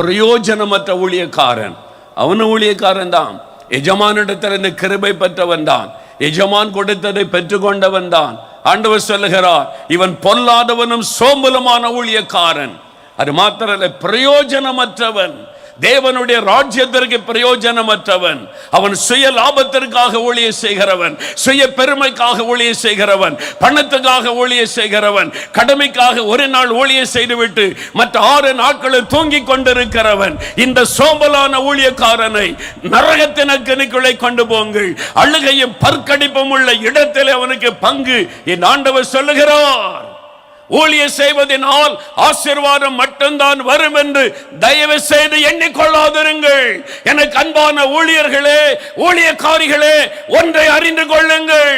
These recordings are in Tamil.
பிரயோஜனமற்ற ஊழியக்காரன். அவனும் ஊழியக்காரன் தான். எஜமானிடத்தில் இந்த கிருபை பெற்றவன் தான். எஜமான் கொடுத்ததை பெற்றுக்கொண்டவன் தான். ஆண்டவர் சொல்லுகிறார் இவன் பொல்லாதவனும் சோம்பலமான ஊழியக்காரன். அது மாத்திரல்ல பிரயோஜனமற்றவன். தேவனுடைய ராஜ்யத்திற்கு பிரயோஜனமற்றவன். அவன் சுய லாபத்திற்காக ஊழிய செய்கிறவன். சுய பெருமைக்காக ஊழிய செய்கிறவன். பணத்துக்காக ஊழிய செய்கிறவன். கடமைக்காக ஒரு நாள் ஊழிய செய்துவிட்டு மற்ற ஆறு நாட்களும் தூங்கிக் கொண்டிருக்கிறவன். இந்த சோம்பலான ஊழியக்காரனை நரகத்தினக்கனுக்குள்ளே கொண்டு போங்கள். அழுகையும் பற்கடிப்பும் உள்ள இடத்தில் அவனுக்கு பங்கு. என் ஆண்டவர் சொல்லுகிறார். ஊழிய செய்வதனால் ஆசீர்வாதம் மட்டும்தான் வரும் என்று தயவு செய்து எண்ணிக்கொள்ளாதிருங்கள். எனக்கு அன்பான ஊழியர்களே ஊழியக்காரிகளே ஒன்றை அறிந்து கொள்ளுங்கள்.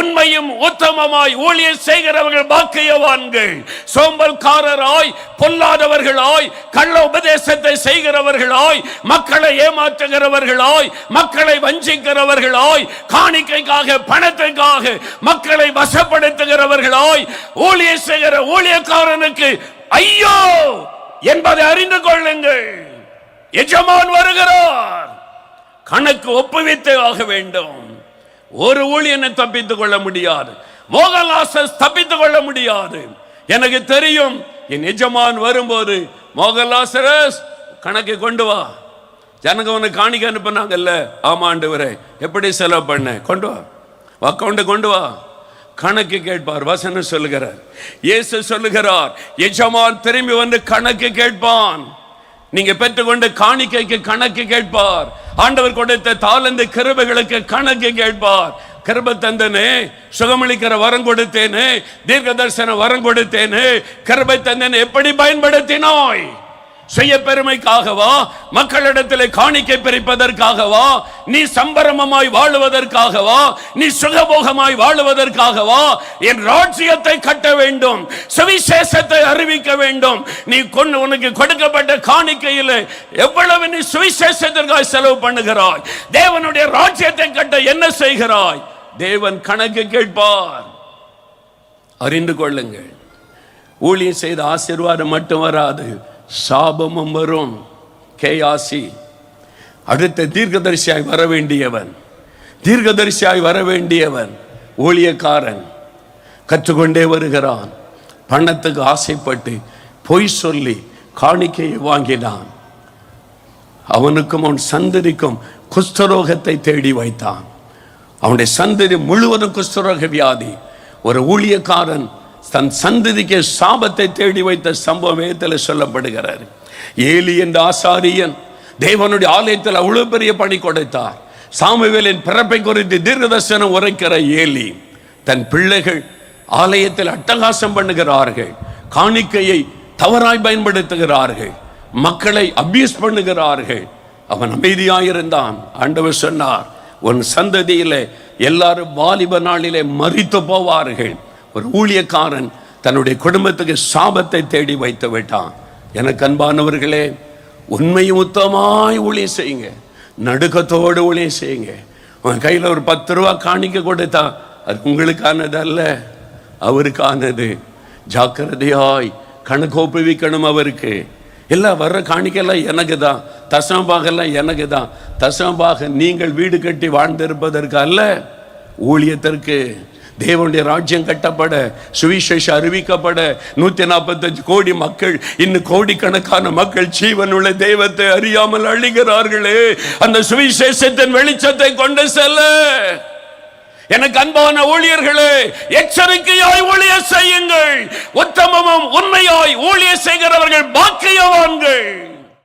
உண்மையும் உத்தமமாய் ஊழிய செய்கிறவர்கள் பாக்கியவான்கள். சோம்பல்காரராய் பொல்லாதவர்களாய் கள்ள உபதேசத்தை செய்கிறவர்களாய் மக்களை ஏமாற்றுகிறவர்களாய் மக்களை வஞ்சிக்கிறவர்களாய் காணிக்கைக்காக பணத்துக்காக மக்களை வசப்படுத்துகிறவர்களாய் ஊழிய செய்கிற ஊழியக்காரனுக்கு ஐயோ! என்பதை அறிந்து கொள்ளுங்கள். எஜமான் வருகிறார். கணக்கு ஒப்புவித்தே ஆக வேண்டும். ஒரு ஊழியனை தப்பித்துக் கொள்ள முடியாது. மோகன்லாசஸ் தப்பித்துக் கொள்ள முடியாது. எனக்கு தெரியும் என் எஜமான் வரும்போது மோகன்லாசரஸ் கணக்கு கொண்டு வா. ஜனங்க உனக்கு காணிக்க அனுப்புனாங்கல்ல. ஆமாண்டவரே எப்படி செலவு பண்ண? கொண்டு வா. அக்கௌண்ட்டு கொண்டு வா. கணக்கு கேட்பார் வசனம் சொல்லுகிறார். இயேசு சொல்லுகிறார் எஜமான் திரும்பி வந்து கணக்கு கேட்பான். நீங்க பெற்றுக்கொண்ட காணிக்கைக்கு கணக்கு கேட்பார். ஆண்டவர் கொடுத்த தாளந்து கிருபைகளுக்கு கணக்கு கேட்பார். கிருப தந்தனே சுகமளிக்கிற வரம் கொடுத்தேனே தீர்க்க தரிசன வரம் கொடுத்தேனே கிருபை தந்தனே எப்படி பயன்படுத்தினோய்? சுய பெருமைக்காகவா மக்களிடத்தில் காணிக்கை பிரிப்பதற்காகவா? நீ சம்பரமமாய் வாழுவதற்காகவா? நீ சுகபோகமாய் வாழுவதற்காகவா? என் ராஜ்யத்தை கட்ட வேண்டும் சுவிசேஷத்தை அறிவிக்க வேண்டும். நீ கொண்டு உனக்கு கொடுக்கப்பட்ட காணிக்கையில் எவ்வளவு நீ சுவிசேஷத்திற்காக செலவு பண்ணுகிறாய்? தேவனுடைய ராஜ்யத்தை கட்ட என்ன செய்கிறாய்? தேவன் கணக்கு கேட்பார். அறிந்து கொள்ளுங்கள். ஊழியம் செய்த ஆசீர்வாதம் மட்டும் வராது. சாபமும் வரும். கேயாசி. அடுத்த தீர்க்கதரிசியாய் வர வேண்டியவன் தீர்க்கதரிசியாய் வர வேண்டியவன் ஊழியக்காரன். கற்றுக்கொண்டே வருகிறான். பணத்துக்கு ஆசைப்பட்டு பொய் சொல்லி காணிக்கையை வாங்கினான். அவனுக்கும் அவன் சந்ததிக்கும் குஷ்டரோகத்தை தேடி வைத்தான். அவனுடைய சந்ததி முழுவதும் குஷ்டரோக வியாதி. ஒரு ஊழியக்காரன் தன் சந்ததிக்கு சாபத்தை தேடி வைத்த சம்பவம் வேதத்தில் சொல்லப்படுகிறார். ஏலி என்ற ஆசாரியன் தேவனுடைய ஆலயத்தில் அவ்வளவு பெரிய பணி கொடுத்தார். சாமுவேலின் பிறப்பை குறித்து தீர்க்கதர்சனம் உரைக்கிற ஏலி தன் பிள்ளைகள் ஆலயத்தில் அட்டகாசம் பண்ணுகிறார்கள். காணிக்கையை தவறாய் பயன்படுத்துகிறார்கள். மக்களை அபியூஸ் பண்ணுகிறார்கள். அவன் அமைதியாயிருந்தான். ஆண்டவர் சொன்னார் உன் சந்ததியிலே எல்லாரும் வாலிப நாளிலே மறித்து போவார்கள். ஒரு ஊழியக்காரன் தன்னுடைய குடும்பத்துக்கு சாபத்தை தேடி வைத்து விட்டான். எனக்கு அன்பானவர்களே உண்மையும் உத்தமாய் ஊழியம் செய்யுங்க. நடுக்கத்தோடு ஊழியம் செய்யுங்க. உன் கையில் ஒரு பத்து ரூபா காணிக்க கொடுத்தா அது உங்களுக்கானது அல்ல அவருக்கானது. ஜாக்கிரதையாய் கணக்கு ஒப்புவிக்கணும் அவருக்கு. எல்லாம் வர்ற காணிக்கெல்லாம் எனக்கு தான் தசமபாகெல்லாம் எனக்கு தான் தசமபாக நீங்கள் வீடு கட்டி வாழ்ந்திருப்பதற்கு அல்ல ஊழியத்திற்கு. தேவனுடைய ராஜ்யம் கட்டப்பட சுவிசேஷம் அறிவிக்கப்பட நூத்தி நாற்பத்தஞ்சு கோடி மக்கள் இன்னும் கோடிக்கணக்கான மக்கள் ஜீவனுள்ள தெய்வத்தை அறியாமல் அழிகிறார்களே. அந்த சுவிசேஷத்தின் வெளிச்சத்தை கொண்டு செல்ல. எனக்கு அன்பான ஊழியர்களே எச்சரிக்கையாய் ஊழிய செய்யுங்கள். உத்தமமும் உண்மையாய் ஊழிய செய்கிறவர்கள் பாக்கியவான்கள்.